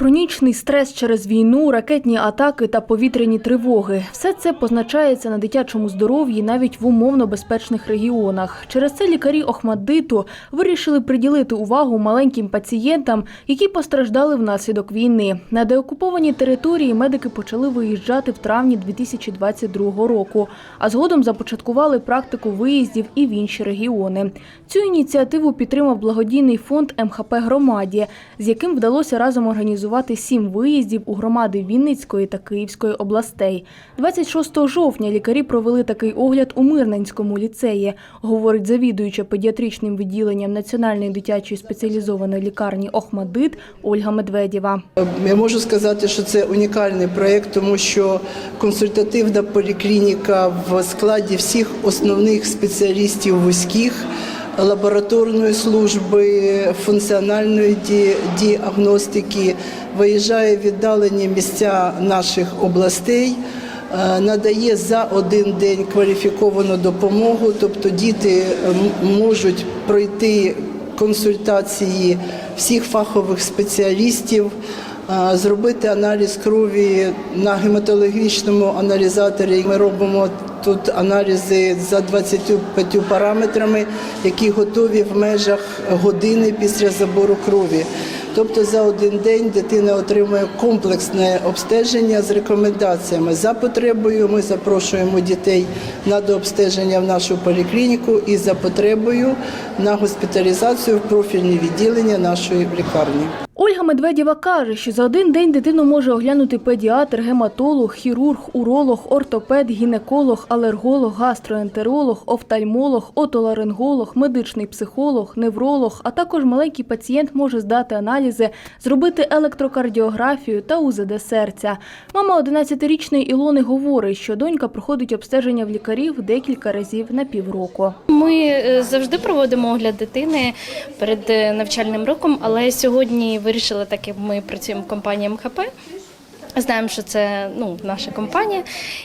Хронічний стрес через війну, ракетні атаки та повітряні тривоги – все це позначається на дитячому здоров'ї навіть в умовно безпечних регіонах. Через це лікарі Охмаддиту вирішили приділити увагу маленьким пацієнтам, які постраждали внаслідок війни. На деокуповані території медики почали виїжджати в травні 2022 року, а згодом започаткували практику виїздів і в інші регіони. Цю ініціативу підтримав благодійний фонд МХП «Громаді», з яким вдалося разом організувати сім виїздів у громади Вінницької та Київської областей. 26 жовтня лікарі провели такий огляд у Мирненському ліцеї, говорить завідуюча педіатричним відділенням Національної дитячої спеціалізованої лікарні Охмадит Ольга Медведєва. Я можу сказати, що це унікальний проєкт, тому що консультативна поліклініка в складі всіх основних спеціалістів вузьких. Лабораторної служби, функціональної ді- діагностики виїжджає в віддалені місця наших областей, е, надає за один день кваліфіковану допомогу, тобто діти можуть пройти консультації всіх фахових спеціалістів, зробити аналіз крові на гематологічному аналізаторі. Ми робимо тут аналізи за 25 параметрами, які готові в межах години після забору крові. Тобто за один день дитина отримує комплексне обстеження з рекомендаціями. За потребою ми запрошуємо дітей на дообстеження в нашу поліклініку і за потребою на госпіталізацію в профільні відділення нашої лікарні. Ольга Медведєва каже, що за один день дитину може оглянути педіатр, гематолог, хірург, уролог, ортопед, гінеколог, алерголог, гастроентеролог, офтальмолог, отоларинголог, медичний психолог, невролог, а також маленький пацієнт може здати аналізи, зробити електрокардіографію та УЗД серця. Мама 11-річної Ілони говорить, що донька проходить обстеження в лікарів декілька разів на півроку. Ми е, завжди проводимо огляд дитини перед е, навчальним роком, але сьогодні вирішили, так як ми працюємо в компанії МХП. Знаємо, що це ну, наша компанія,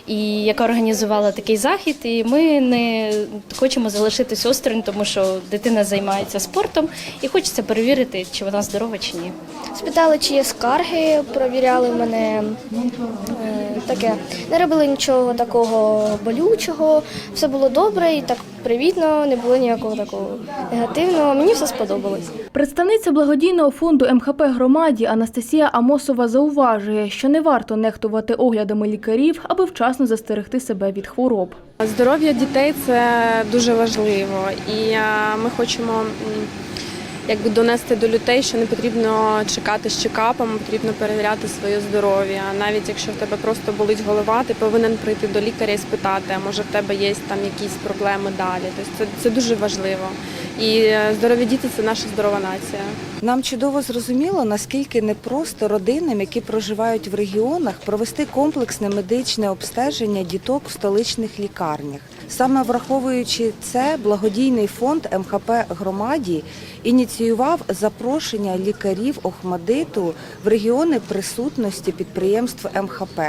і яка організувала такий захід. І ми не хочемо залишитись осторонь, тому що дитина займається спортом і хочеться перевірити, чи вона здорова чи ні. Спитали, чи є скарги, провіряли мене таке. Не робили нічого такого болючого, все було добре і так привітно, не було ніякого такого негативного. Мені все сподобалось. Представниця благодійного фонду МХП громаді Анастасія Амосова зауважує, що не варто нехтувати оглядами лікарів, аби вчасно застерегти себе від хвороб. Здоров'я дітей це дуже важливо, і е, ми хочемо якби донести до людей, що не потрібно чекати з чекапом, потрібно перевіряти своє здоров'я. Навіть якщо в тебе просто болить голова, ти повинен прийти до лікаря і спитати, а може в тебе є там якісь проблеми далі. Тобто це, це дуже важливо. І е, здорові діти це наша здорова нація. Нам чудово зрозуміло, наскільки непросто родинам, які проживають в регіонах, провести комплексне медичне обстеження діток в столичних лікарнях. Саме враховуючи це, благодійний фонд МХП громаді ініціював запрошення лікарів Охмадиту в регіони присутності підприємств МХП.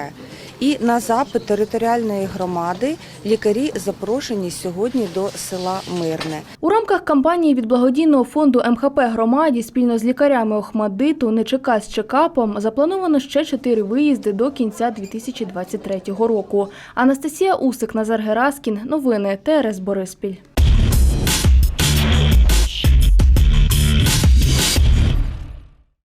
І на запит територіальної громади лікарі запрошені сьогодні до села Мирне. У рамках кампанії від благодійного фонду МХП громаді спільно з лікарями Охмадиту «Не чекай з чекапом» заплановано ще чотири виїзди до кінця 2023 року. Анастасія Усик, Назар Гераскін. Новини ТРС Бориспіль.